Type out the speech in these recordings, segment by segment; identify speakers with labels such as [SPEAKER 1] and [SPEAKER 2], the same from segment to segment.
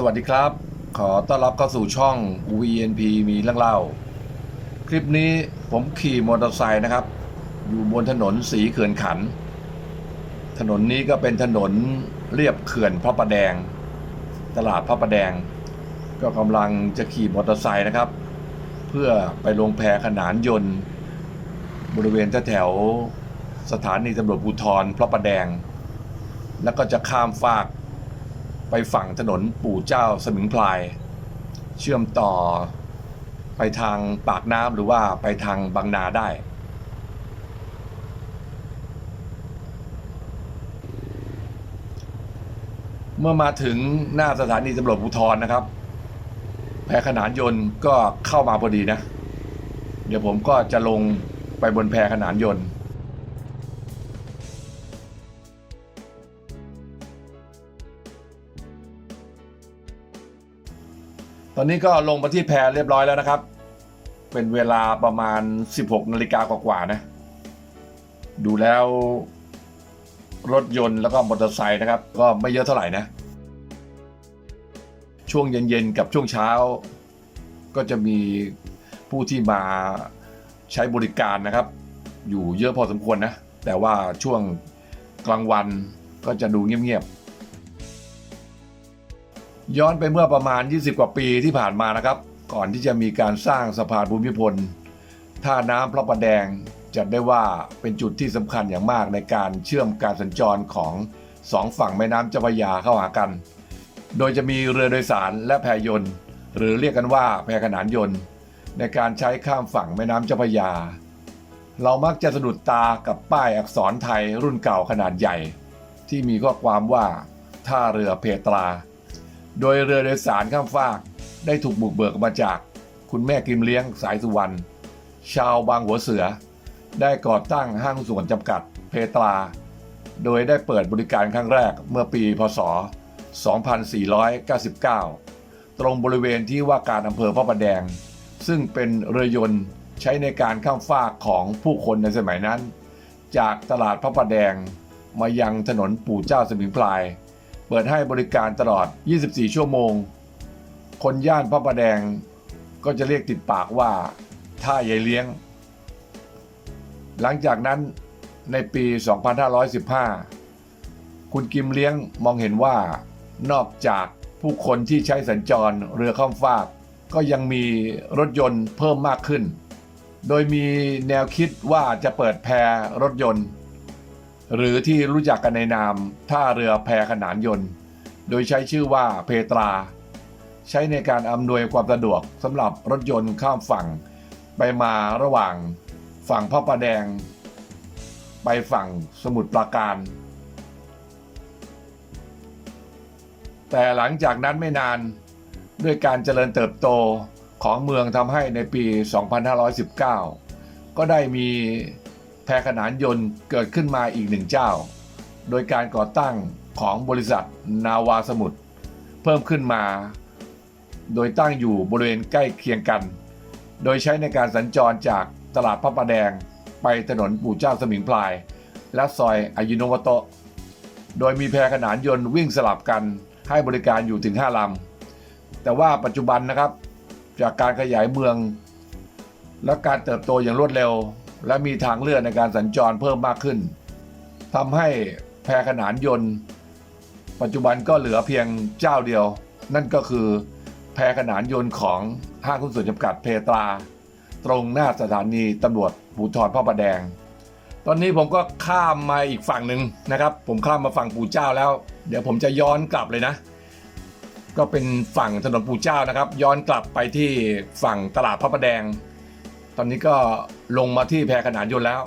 [SPEAKER 1] สวัสดีครับ ขอต้อนรับเข้าสู่ช่อง VNP มีเรื่องเล่า คลิปนี้ผมขี่มอเตอร์ไซค์นะครับ อยู่บนถนนสีเขื่อนขัน ถนนนี้ก็เป็นถนนเรียบเขื่อนพระประแดง ตลาดพระประแดง ก็กำลังจะขี่มอเตอร์ไซค์นะครับ เพื่อไปลงแพขนานยนต์ บริเวณแถวสถานีตำรวจภูธรพระประแดง แล้วก็จะข้ามฟาก ไปฝั่งถนนปู่เจ้าสมิงพลาย เชื่อมต่อไปทางปากน้ำหรือว่าไปทางบางนาได้ เมื่อมาถึงหน้าสถานีตำรวจภูธรนะครับ แพขนานยนต์ก็เข้ามาพอดีนะ เดี๋ยวผมก็จะลงไปบนแพขนานยนต์ ตอนนี้ก็ลงมาที่แพเรียบร้อยแล้วนะครับ เป็นเวลาประมาณ 16นาฬิกากว่าๆนะ ดูแล้วรถยนต์แล้วก็มอเตอร์ไซค์นะครับ ก็ไม่เยอะเท่าไหร่นะ ช่วงเย็นๆกับช่วงเช้า ก็จะมีผู้ที่มาใช้บริการนะครับ อยู่เยอะพอสมควรนะ แต่ว่าช่วงกลางวันก็จะดูเงียบๆ ย้อนไปเมื่อประมาณ 20 กว่าปีที่ผ่านมานะครับ ก่อนที่จะมีการสร้างสะพานภูมิพลท่าน้ำพระประแดงจัดได้ว่าเป็นจุดที่สำคัญอย่างมากในการเชื่อมการสัญจรของสองฝั่งแม่น้ำเจ้าพระยาเข้าหากัน โดยจะมีเรือโดยสารและแพยนต์ หรือเรียกกันว่าแพขนานยนต์ ในการใช้ข้ามฝั่งแม่น้ำเจ้าพระยา เรามักจะสะดุดตากับป้ายอักษรไทยรุ่นเก่าขนาดใหญ่ ที่มีข้อความว่าท่าเรือเพตรา โดยเรือโดยสารข้ามฟาก ได้ถูกบุกเบิกมาจาก คุณแม่กิมเลี้ยงสายสุวรรณชาวบางหัวเสือ ได้ก่อตั้งห้างส่วนจำกัดเพตรา โดยได้เปิดบริการครั้งแรกเมื่อปีพศ 2499 ตรงบริเวณที่ว่าการอำเภอพระประแดง ซึ่งเป็นเรือยนต์ใช้ในการข้ามฟากของผู้คนในสมัยนั้น จากตลาดพระประแดงมายังถนนปู่เจ้าสมิงพราย เปิดให้บริการตลอด 24 ชั่วโมง คนย่านพระประแดงก็จะเรียกติดปากว่าท่ายายเลี้ยง หลังจากนั้นในปี 2515 คุณกิมเลี้ยงมองเห็นว่านอกจากผู้คนที่ใช้สัญจรเรือข้ามฟาก ก็ยังมีรถยนต์เพิ่มมากขึ้น โดยมีแนวคิดว่าจะเปิดแพรถยนต์ หรือที่รู้จักกันในนามท่าเรือแพขนานยนต์ โดยใช้ชื่อว่าเพตรา ใช้ในการอำนวยความสะดวกสำหรับรถยนต์ข้ามฝั่ง ไปมาระหว่างฝั่งพระประแดง ไปฝั่งสมุทรปราการ แต่หลังจากนั้นไม่นานด้วยการเจริญเติบโตของเมืองทำให้ในปี 2519 ก็ได้มี แพรขนานยนต์เกิดขึ้นมาอีกหนึ่งเจ้า โดยการก่อตั้งของบริษัทนาวาสมุทรเพิ่มขึ้นมา โดยตั้งอยู่บริเวณใกล้เคียงกัน โดยใช้ในการสัญจรจากตลาดพระประแดงไปถนนปู่เจ้าสมิงพลาย และซอยอายุโนวโต โดยมีแพรขนานยนต์วิ่งสลับกันให้บริการอยู่ถึง 5 ลำ แต่ว่าปัจจุบันนะครับจากการขยายเมือง และการเติบโตอย่างรวดเร็ว และมีทางเลือกในการสัญจรเพิ่มมากขึ้นทำให้แพขนานยนต์ ปัจจุบันก็เหลือเพียงเจ้าเดียว นั่นก็คือแพขนานยนต์ของห้างหุ้นส่วนจำกัดเพตรา ตรงหน้าสถานีตำรวจภูธรพระประแดง ตอนนี้ผมก็ข้ามมาอีกฝั่งหนึ่งนะครับ ผมข้ามมาฝั่งปู่เจ้าแล้ว เดี๋ยวผมจะย้อนกลับเลยนะ ก็เป็นฝั่งถนนปู่เจ้านะครับ ย้อนกลับไปที่ฝั่งตลาดพระประแดง ตอนนี้ก็ลงมาที่แพขนานยนต์แล้ว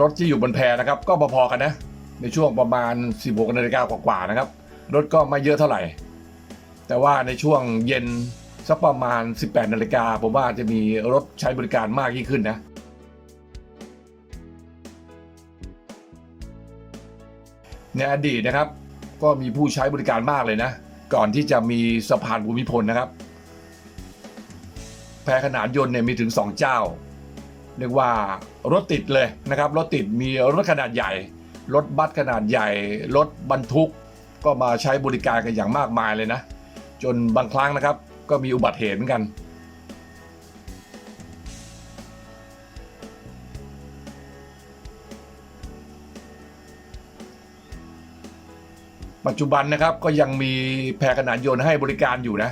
[SPEAKER 1] รถที่อยู่บนแพนะครับ ก็พอๆกันนะ ในช่วงประมาณ 16นาฬิกากว่าๆนะครับ รถก็ไม่เยอะเท่าไหร่ แต่ว่าในช่วงเย็นสักประมาณ 18นาฬิกาผมว่าจะมีรถใช้บริการมากยิ่งขึ้นนะในอดีตนะครับ ก็มีผู้ใช้บริการมากเลยนะ ก่อนที่จะมีสะพานภูมิพลนะครับ แพขนานยนต์เนี่ยมีถึง 2 เจ้าเรียกว่ารถติดเลยนะครับ รถติดมีรถขนาดใหญ่ รถบัสขนาดใหญ่ รถบรรทุกก็มาใช้บริการกันอย่างมากมายเลยนะ จนบางครั้งนะครับ ก็มีอุบัติเหตุเหมือนกันปัจจุบันนะครับก็ยังมีแพขนานยนต์ให้บริการอยู่นะ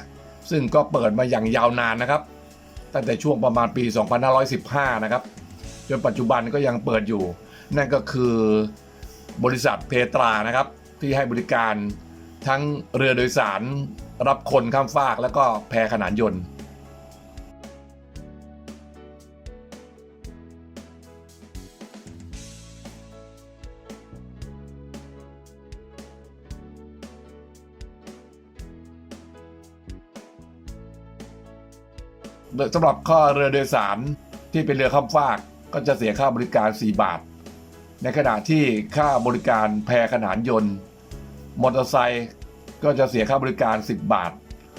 [SPEAKER 1] ซึ่งก็เปิดมาอย่างยาวนานนะครับ ตั้งแต่ช่วงประมาณปี 2515 นะครับ จนปัจจุบันก็ยังเปิดอยู่ นั่นก็คือบริษัทเพตรานะครับ ที่ให้บริการทั้งเรือโดยสารรับคนข้ามฟาก แล้วก็แพขนานยนต์ สำหรับข้อเรือโดยสารที่เป็นเรือข้ามฟากก็จะเสียค่าบริการ 4 บาท ในขณะที่ค่าบริการแพขนานยนต์ มอเตอร์ไซค์ก็จะเสียค่าบริการ 10 บาท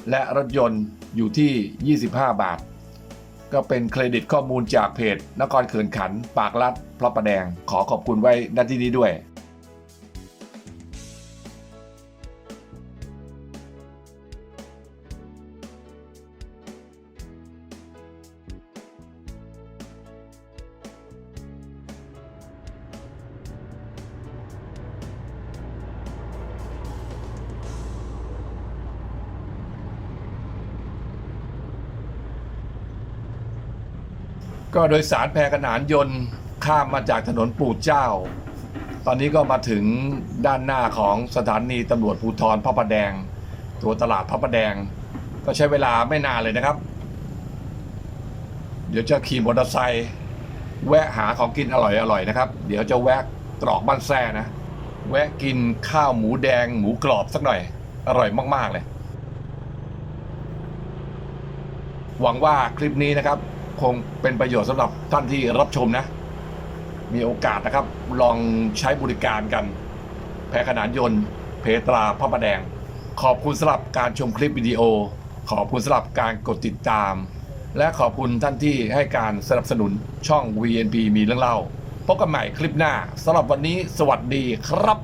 [SPEAKER 1] และรถยนต์อยู่ที่ 25 บาท ก็เป็นเครดิตข้อมูลจากเพจ นครเขินขัน ปากลัดพระประแดง ขอขอบคุณไว้ณที่นี้ด้วย ก็โดยสารแพขนานยนต์ข้ามมาจากถนนปู่เจ้า ตอนนี้ก็มาถึงด้านหน้าของสถานีตำรวจภูธรพระประแดง ตัวตลาดพระประแดง ก็ใช้เวลาไม่นานเลยนะครับ เดี๋ยวจะขี่มอเตอร์ไซค์แวะหาของกินอร่อยๆนะครับ เดี๋ยวจะแวะตรอกบ้านแซ่นะ แวะกินข้าวหมูแดงหมูกรอบสักหน่อย อร่อยมาก ๆ เลย หวังว่าคลิปนี้นะครับ คงเป็นประโยชน์สำหรับท่านที่รับชมนะ มีโอกาสนะครับ ลองใช้บริการกัน แพขนานยนต์ เพตราพระประแดง ขอบคุณสำหรับการชมคลิปวิดีโอ ขอบคุณสำหรับการกดติดตาม และขอบคุณท่านที่ให้การสนับสนุนช่อง VNP มีเรื่องเล่าพบกันใหม่คลิปหน้าสำหรับวันนี้สวัสดีครับ